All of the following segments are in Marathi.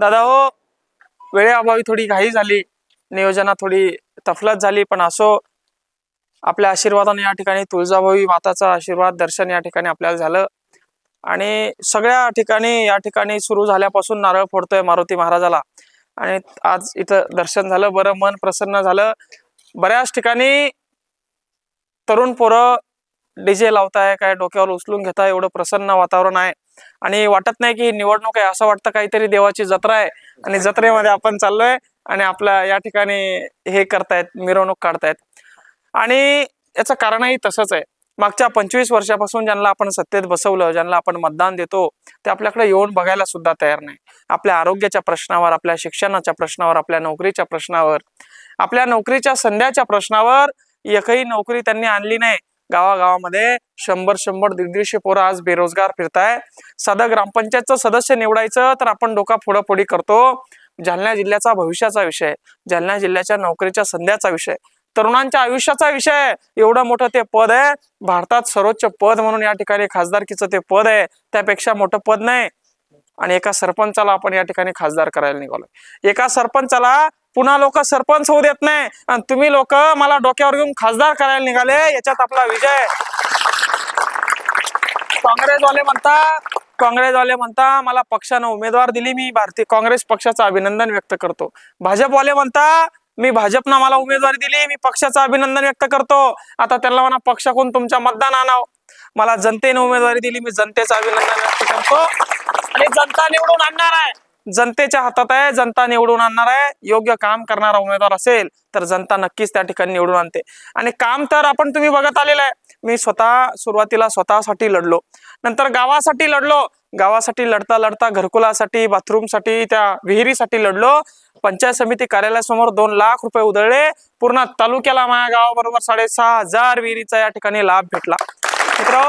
दादा हो. वेळेअभावी थोडी घाई झाली. नियोजनात थोडी तफलत झाली पण असो. आपल्या आशीर्वादाने या ठिकाणी तुळजाभवानी माताचा आशीर्वाद दर्शन या ठिकाणी आपल्याला झालं. आणि सगळ्या ठिकाणी या ठिकाणी सुरू झाल्यापासून नारळ फोडतोय मारुती महाराजाला. आणि आज इथं दर्शन झालं बरं मन प्रसन्न झालं. बऱ्याच ठिकाणी तरुण पोरं डीजे लावताय काय डोक्यावर उचलून घेताय एवढं प्रसन्न वातावरण आहे. आणि वाटत नाही की निवडणूक आहे असं वाटतं काहीतरी देवाची जत्रा आहे. आणि जत्रेमध्ये आपण चाललोय आणि आपल्या या ठिकाणी हे करतायत मिरवणूक काढतायत. आणि याचं कारणही तसंच आहे. मागच्या पंचवीस वर्षापासून ज्यांना आपण सत्तेत बसवलं ज्यांना आपण मतदान देतो ते आपल्याकडे येऊन बघायला सुद्धा तयार नाही. आपल्या आरोग्याच्या प्रश्नावर आपल्या शिक्षणाच्या प्रश्नावर आपल्या नोकरीच्या प्रश्नावर. आपल्या नोकरीच्या संध्याच्या प्रश्नावर एकही नोकरी त्यांनी आणली नाही. गावागावामध्ये शंभर शंभर दीड दीडशे पोरं आज बेरोजगार फिरताय. साधं ग्रामपंचायतचं सदस्य निवडायचं तर आपण डोका फोडाफोडी करतो. जालना जिल्ह्याचा भविष्याचा विषय जालना जिल्ह्याच्या नोकरीच्या संध्याचा विषय तरुणांच्या आयुष्याचा विषय. एवढं मोठं ते पद आहे. भारतात सर्वोच्च पद म्हणून या ठिकाणी खासदारकीचं ते पद आहे. त्यापेक्षा मोठं पद नाही. आणि एका सरपंचाला आपण या ठिकाणी खासदार करायला निघालोय. एका सरपंचाला पुन्हा लोक सरपंच होऊ देत नाही. आणि तुम्ही लोक मला डोक्यावर घेऊन खासदार करायला निघाले याच्यात आपला विजय. काँग्रेसवाले म्हणता काँग्रेसवाले म्हणता मला पक्षानं उमेदवार दिली मी भारतीय काँग्रेस पक्षाचं अभिनंदन व्यक्त करतो. भाजपवाले म्हणता मी भाजपनं मला उमेदवारी दिली मी पक्षाचं अभिनंदन व्यक्त करतो. आता त्यांना म्हणा पक्षाकडून तुमच्या मतदान आणाव. मला जनतेने उमेदवारी दिली मी जनतेचं अभिनंदन व्यक्त करतो. आणि जनता निवडून आणणार आहे. जनतेच्या हातात आहे जनता निवडून आणणार आहे योग्य काम करणारा उमेदवार असेल तर जनता नक्कीच त्या ठिकाणी निवडून आणते. आणि काम तर आपण तुम्ही बघत आलेलं आहे. मी स्वतः सुरुवातीला स्वतःसाठी लढलो. नंतर गावासाठी लढलो. गावासाठी लढता लढता घरकुलासाठी बाथरूमसाठी त्या विहिरीसाठी लढलो. पंचायत समिती कार्यालयासमोर दोन लाख रुपये उधळले. पूर्ण तालुक्याला माझ्या गावाबरोबर साडेसहा हजार विहिरीचा या ठिकाणी लाभ भेटला. मित्र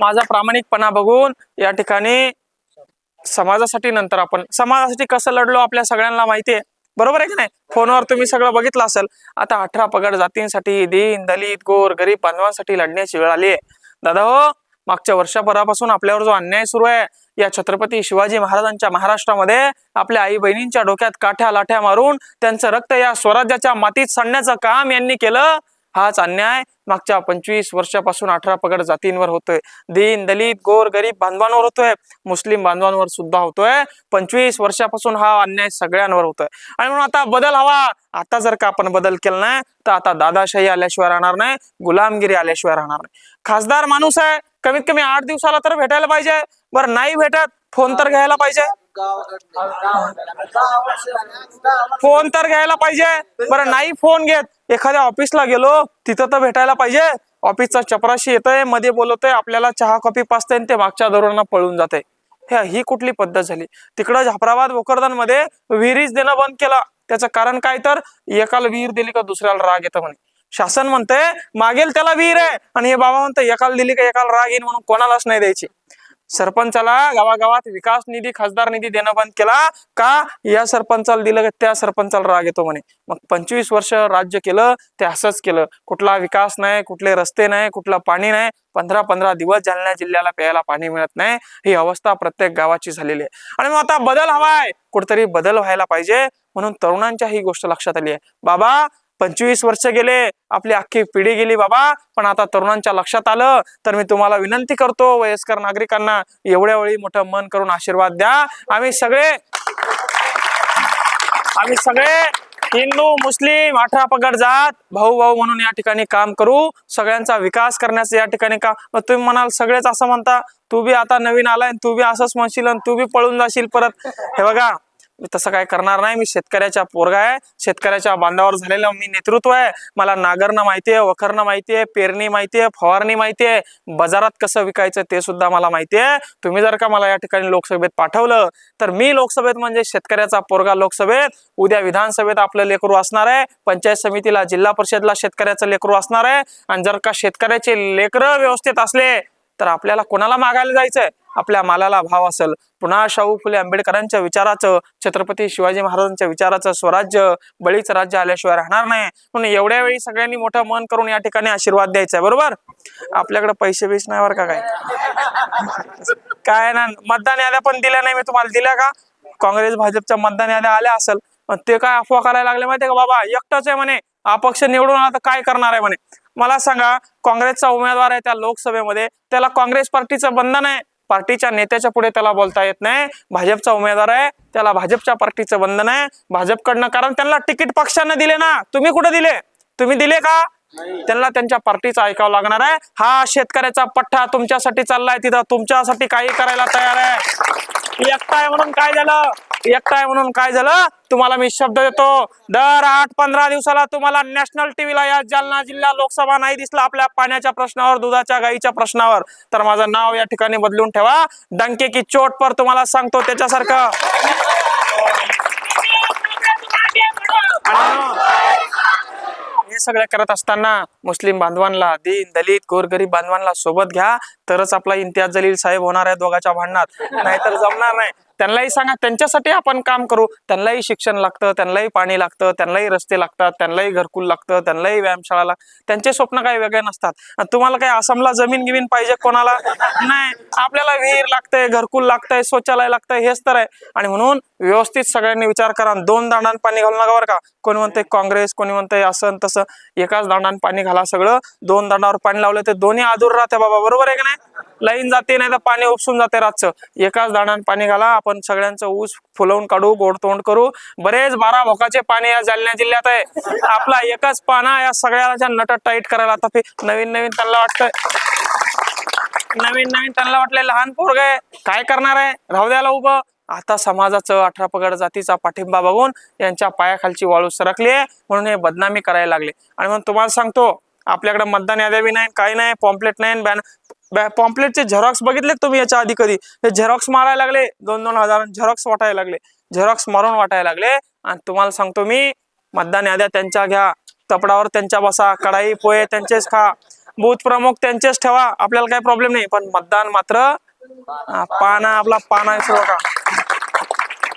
माझा प्रामाणिकपणा बघून या ठिकाणी समाजासाठी नंतर आपण समाजासाठी कसं लढलो आपल्या सगळ्यांना माहिती आहे बरोबर आहे की नाही? फोनवर तुम्ही सगळं बघितलं असेल. आता अठरा पगड जातींसाठी दीन दलित गोर गरीब बांधवांसाठी लढण्याची वेळ आली आहे दादा हो मागच्या वर्षभरापासून आपल्यावर जो अन्याय सुरू आहे या छत्रपती शिवाजी महाराजांच्या महाराष्ट्रामध्ये आपल्या आई बहिणींच्या डोक्यात काठ्या लाठ्या मारून त्यांचं रक्त या स्वराज्याच्या मातीत सांडण्याचं काम यांनी केलं. हाच अन्याय मागच्या पंचवीस वर्षापासून अठरा पगड जातींवर होतोय. दीन दलित गोर गरीब बांधवांवर होतोय. मुस्लिम बांधवांवर सुद्धा होतोय. पंचवीस वर्षापासून हा अन्याय सगळ्यांवर होतोय. आणि म्हणून आता बदल हवा. आता जर का आपण बदल केला नाही तर आता दादाशाही आल्याशिवाय राहणार नाही गुलामगिरी आल्याशिवाय राहणार नाही. खासदार माणूस आहे. कमीत कमी आठ दिवसाला तर भेटायला पाहिजे. बरं नाही भेटत फोन तर घ्यायला पाहिजे. फोन तर घ्यायला पाहिजे. बरं नाही फोन घेत एखाद्या ऑफिसला गेलो तिथं तर भेटायला पाहिजे. ऑफिसचा चपराशी येतोयमध्ये बोलवतोय आपल्याला चहा कॉफी पाचतंय ते मागच्या धोरणानं पळून जाते हे ही कुठली पद्धत झाली? तिकडं झापराबाद भोकरदानमध्ये विहिरीच देणं बंद केला. त्याचं कारण काय तर एकाला विहीर दिली का दुसऱ्याला राग येतं म्हणे. शासन म्हणते मागेल त्याला विहीर आहे. आणि हे बाबा म्हणते एकाला दिली का एकाला राग येईल म्हणून कोणालाच नाही द्यायची. सरपंचाला गावागावात विकास निधी खासदार निधी देणं बंद केला का? या सरपंचाला दिलं त्या सरपंचाला राग येतो म्हणे. मग पंचवीस वर्ष राज्य केलं ते असंच केलं. कुठला विकास नाही कुठले रस्ते नाही कुठलं पाणी नाही. पंधरा पंधरा दिवस जालना जिल्ह्याला प्यायला पाणी मिळत नाही. ही अवस्था प्रत्येक गावाची झालेली आहे. आणि मग आता बदल हवाय. कुठतरी बदल व्हायला पाहिजे. म्हणून तरुणांच्या ही गोष्ट लक्षात आली आहे. बाबा पंचवीस वर्ष गेले आपली अख्खी पिढी गेली बाबा. पण आता तरुणांच्या लक्षात आलं तर मी तुम्हाला विनंती करतो वयस्कर नागरिकांना एवढ्या वेळी मोठं मन करून आशीर्वाद द्या. आम्ही सगळे आम्ही सगळे हिंदू मुस्लिम अठरा पगड जात भाऊ भाऊ म्हणून या ठिकाणी काम करू. सगळ्यांचा विकास करण्याचं या ठिकाणी काम तुम्ही म्हणाल सगळेच असं म्हणता. तू बी आता नवीन आलाय आणि तू बी असंच म्हणशील आणि तू बी पळून जाशील परत. हे बघा मी तसं काय करणार नाही. मी शेतकऱ्याच्या पोरगा आहे. शेतकऱ्याच्या बांधावर झालेलं मी नेतृत्व आहे. मला नागरणं माहितीये वखरणं माहितीये पेरणी माहितीये फवारणी माहितीये बाजारात कसं विकायचं ते सुद्धा मला माहितीये. तुम्ही जर का मला या ठिकाणी लोकसभेत पाठवलं तर मी लोकसभेत म्हणजे शेतकऱ्याचा पोरगा लोकसभेत उद्या विधानसभेत आपलं लेकरू असणार आहे. पंचायत समितीला जिल्हा परिषदला शेतकऱ्याचं लेकरू असणार आहे. आणि जर का शेतकऱ्याचे लेकरं व्यवस्थित असले तर आपल्याला कोणाला मागायला जायचंय? आपल्या मालाला भाव असेल. पुन्हा शाहू फुले आंबेडकरांच्या विचाराचं छत्रपती शिवाजी महाराजांच्या विचाराचं स्वराज्य बळीच राज्य आल्याशिवाय राहणार नाही. म्हणून एवढ्या वेळी सगळ्यांनी मोठं मन करून या ठिकाणी आशीर्वाद द्यायचा आहे बरोबर? आपल्याकडे पैसे बीस नाही बरं का काय काय ना मतदान याद्या पण दिल्या नाही मी तुम्हाला दिल्या का? काँग्रेस भाजपच्या मतदान याद्या आल्या असेल. पण ते काय अफवा करायला लागले माहितीये का बाबा? एकटाच आहे म्हणे. अपक्ष निवडून आला तर काय करणार आहे म्हणे? मला सांगा काँग्रेसचा उमेदवार आहे त्या लोकसभेमध्ये त्याला काँग्रेस पार्टीचं बंधन आहे. पार्टीच्या नेत्याच्या पुढे त्याला बोलता येत नाही. भाजपचा उमेदवार आहे त्याला भाजपच्या पार्टीचं बंधन आहे. भाजपकडनं कारण त्यांना तिकीट पक्षानं दिले ना. तुम्ही कुठे दिले? तुम्ही दिले का? त्यांना त्यांच्या पार्टीचं ऐकावं लागणार आहे. हा शेतकऱ्याचा पठ्ठा तुमच्यासाठी चाललाय. तिथं तुमच्यासाठी काही करायला तयार आहे. एकटा आहे म्हणून काय झालं? एकटाय म्हणून काय झालं? तुम्हाला मी शब्द देतो. दर आठ पंधरा दिवसाला तुम्हाला नॅशनल टीव्हीला या जालना जिल्हा लोकसभा नाही दिसला आपल्या पाण्याच्या प्रश्नावर दुधाच्या गाईच्या प्रश्नावर. तर माझं नाव या ठिकाणी बदलून ठेवा. डंके की चोट पर तुम्हाला सांगतो त्याच्यासारखं. हे सगळं करत असताना मुस्लिम बांधवांना दीन दलित गोरगरीब बांधवांना सोबत घ्या. तरच आपला इम्तियाज जलील साहेब होणार आहे दोघाच्या भांडणात. नाहीतर जमणार नाही. त्यांनाही सांगा त्यांच्यासाठी आपण काम करू. त्यांनाही शिक्षण लागतं त्यांनाही पाणी लागतं त्यांनाही रस्ते लागतात त्यांनाही घरकुल लागतं त्यांनाही व्यायामशाळा लाग त्यांचे स्वप्न काही वेगळे नसतात. आणि तुम्हाला काही आसामला जमीन गिमीन पाहिजे कोणाला? नाही. आपल्याला विहीर लागतंय घरकुल लागतंय शौचालय लागतंय हेच तर आहे. आणि म्हणून व्यवस्थित सगळ्यांनी विचार करा दोन दांडान पाणी घालू नका बरं का. कोणी म्हणते काँग्रेस कोणी म्हणते असं तसं. एकाच दांडान पाणी घाला सगळं. दोन दांडावर पाणी लावलं तर दोन्ही आदूर राहते बाबा. बरोबर आहे की नाही? लाईन जाते नाही तर पाणी उपसून जाते रातचं. एकाच दांडान पाणी घाला. आपण सगळ्यांचं ऊस फुलवून काढू गोड तोंड करू. बरेच बारा भोकाचे पाणी या जालना जिल्ह्यात आहे. आपला एकच पाना या सगळ्याच्या नट टाईट करायला. आता नवीन नवीन त्यांना वाटतंय. नवीन नवीन त्यांना वाटले लहान पोरग आहे. काय करणार आहे? राहू द्याला उभं आता समाजाचं अठरा पगड जातीचा पाठिंबा बघून यांच्या पायाखालची वाळू सरकली आहे. म्हणून हे बदनामी करायला लागले. आणि म्हणून तुम्हाला सांगतो आपल्याकडे मतदान याद्या बी नाही काही नाही पॉम्पलेट नाही बॅन पॉम्पलेटचे झेरॉक्स बघितले तुम्ही याच्या आधी कधी? हे झेरॉक्स मारायला लागले दोन दोन हजार झेरॉक्स वाटायला लागले. झेरॉक्स मारून वाटायला लागले. आणि तुम्हाला सांगतो मी मतदान याद्या त्यांच्या घ्या. तपडावर त्यांच्या बसा कढाई पोहे त्यांचेच खा. बूथ प्रमुख त्यांचेच ठेवा. आपल्याला काही प्रॉब्लेम नाही. पण मतदान मात्र पाना आपला पाना सुरू का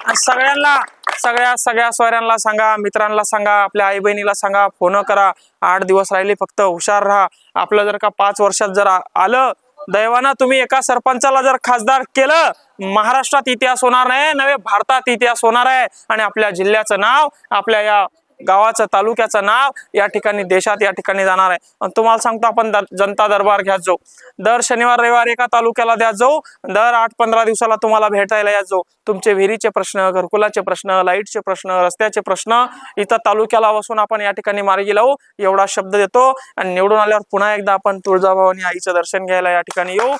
सगळ्यांना सगळ्या सगळ्या सोयऱ्यांना सांगा मित्रांना सांगा आपल्या आई बहिणीला सांगा फोन करा आठ दिवस राहिले फक्त हुशार राहा. आपलं जर का पाच वर्षात जर आलं दैवानं तुम्ही एका सरपंचाला जर खासदार केलं महाराष्ट्रात इतिहास होणार नाही नव्हे भारतात इतिहास होणार आहे. आणि आपल्या जिल्ह्याचं नाव आपल्या या गावाचं तालुक्याचं नाव या ठिकाणी देशात या ठिकाणी जाणार आहे. आणि तुम्हाला सांगतो आपण दर- जनता दरबार घ्यात जाऊ दर शनिवार रविवार एका तालुक्याला द्यात जाऊ दर आठ पंधरा दिवसाला तुम्हाला भेटायला यात जाऊ तुमचे विहिरीचे प्रश्न घरकुलाचे प्रश्न लाईटचे प्रश्न रस्त्याचे प्रश्न इथं तालुक्याला बसून आपण या ठिकाणी मार्गी लावू एवढा शब्द देतो. आणि निवडून आल्यावर पुन्हा एकदा आपण तुळजाभवानी आईचं दर्शन घ्यायला या ठिकाणी येऊ.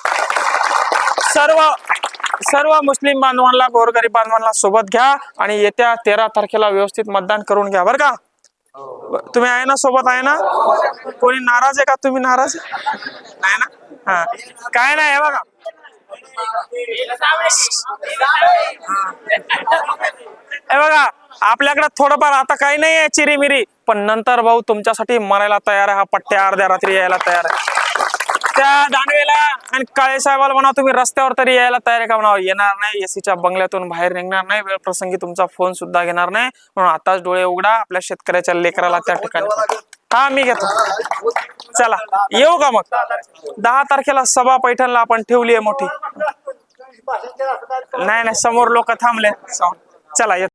सर्व सर्व मुस्लिम बांधवांना गोरगरीब बांधवांना सोबत घ्या आणि येत्या तेरा तारखेला व्यवस्थित मतदान करून घ्या बरं का? तुम्ही आहे ना सोबत आहे ना? कोणी नाराज आहे का? तुम्ही नाराज? नाही ना? हा. काय नाही बघा. बघा आपल्याकडे थोडंफार आता काही नाही आहे चिरीमिरी पण नंतर भाऊ तुमच्यासाठी मरायला तयार आहे हा पट्ट्या अर्ध्या रात्री यायला तयार आहे. त्या दानवेला आणि काळे साहेबाला म्हणा तुम्ही रस्त्यावर तरी यायला तयार आहे का म्हणा? येणार नाही एसीच्या बंगल्यातून बाहेर निघणार नाही वेळ प्रसंगी तुमचा फोन सुद्धा घेणार नाही. म्हणून आताच डोळे उघडा आपल्या शेतकऱ्याच्या लेकराला त्या ठिकाणी हा मी घेतो. चला येऊ का मग? दहा तारखेला सभा पैठणला आपण ठेवली आहे मोठी. नाही नाही समोर लोक थांबले चला येत.